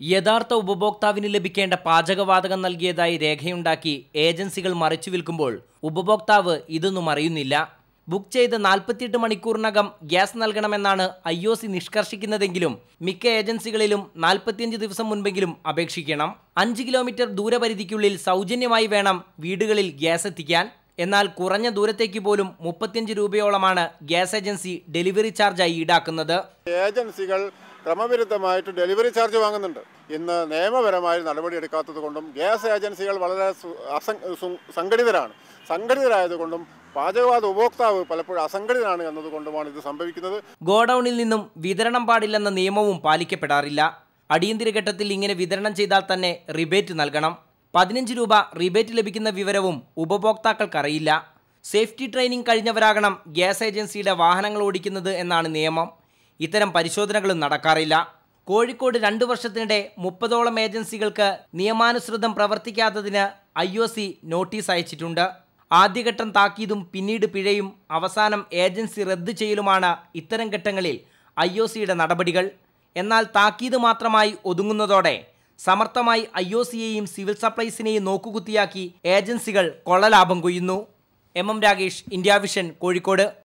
യഥാർത്ഥ ഉപഭോക്താവിന് ലഭിക്കേണ്ട പാചകവാതകം നൽകിയതായി രേഖയുണ്ടാക്കി ഏജൻസികൾ മറിച്ചു വിൽക്കുമ്പോൾ ഉപഭോക്താവ് ഇതൊന്നും അറിയുന്നില്ല. ബുക്ക് ചെയ്ത് നാൽപ്പത്തിയെട്ട് മണിക്കൂറിനകം ഗ്യാസ് നൽകണമെന്നാണ് ഐ ഒ സി നിഷ്കർഷിക്കുന്നതെങ്കിലും മിക്ക ഏജൻസികളിലും നാൽപ്പത്തിയഞ്ച് ദിവസം മുൻപെങ്കിലും അപേക്ഷിക്കണം. അഞ്ച് കിലോമീറ്റർ ദൂരപരിധിക്കുള്ളിൽ സൗജന്യമായി വേണം വീടുകളിൽ ഗ്യാസ് എത്തിക്കാൻ. എന്നാൽ കുറഞ്ഞ ദൂരത്തേക്ക് പോലും മുപ്പത്തിയഞ്ച് രൂപയോളമാണ് ഗ്യാസ് ഏജൻസി ഡെലിവറി ചാർജായി ഈടാക്കുന്നത്. ഏജൻസികൾ ക്രമവിരുദ്ധമായിട്ട് ഡെലിവറി ചാർജ് വാങ്ങുന്നുണ്ട്. ഇന്ന് നിയമപരമായി നടപടിയെടുക്കാത്തത് കൊണ്ടും ഗ്യാസ് ഏജൻസികൾ വളരെ സംഘടിതരാണ്. സംഘടിതരായതുകൊണ്ടും പാചകവാത ഉപഭോക്താവ് പലപ്പോഴും അസംഘടിതനാണ് എന്നതുകൊണ്ടുമാണ് ഇത് സംഭവിക്കുന്നത്. ഗോഡൌണിൽ നിന്നും വിതരണം പാടില്ലെന്ന നിയമവും പാലിക്കപ്പെടാറില്ല. അടിയന്തര ഘട്ടത്തിൽ ഇങ്ങനെ വിതരണം ചെയ്താൽ തന്നെ റിബേറ്റ് നൽകണം. പതിനഞ്ച് രൂപ റിബേറ്റ് ലഭിക്കുന്ന വിവരവും ഉപഭോക്താക്കൾക്കറിയില്ല. സേഫ്റ്റി ട്രെയിനിങ് കഴിഞ്ഞവരാകണം ഗ്യാസ് ഏജൻസിയുടെ വാഹനങ്ങൾ ഓടിക്കുന്നത് എന്നാണ് നിയമം. ഇത്തരം പരിശോധനകളും നടക്കാറില്ല. കോഴിക്കോട് രണ്ടു വർഷത്തിനിടെ മുപ്പതോളം ഏജൻസികൾക്ക് നിയമാനുസൃതം പ്രവർത്തിക്കാത്തതിന് ഐ ഒ സി നോട്ടീസ് അയച്ചിട്ടുണ്ട്. ആദ്യഘട്ടം താക്കീതും പിന്നീട് പിഴയും അവസാനം ഏജൻസി റദ്ദു ചെയ്യലുമാണ് ഇത്തരം ഘട്ടങ്ങളിൽ ഐ ഒ സിയുടെ നടപടികൾ. എന്നാൽ താക്കീത് മാത്രമായി ഒതുങ്ങുന്നതോടെ സമർത്ഥമായി ഐ ഒ സിയെയും സിവിൽ സപ്ലൈസിനെയും നോക്കുകുത്തിയാക്കി ഏജൻസികൾ കൊള്ളലാഭം കൊയ്യുന്നു. M M Ragesh India vision Kozhikode.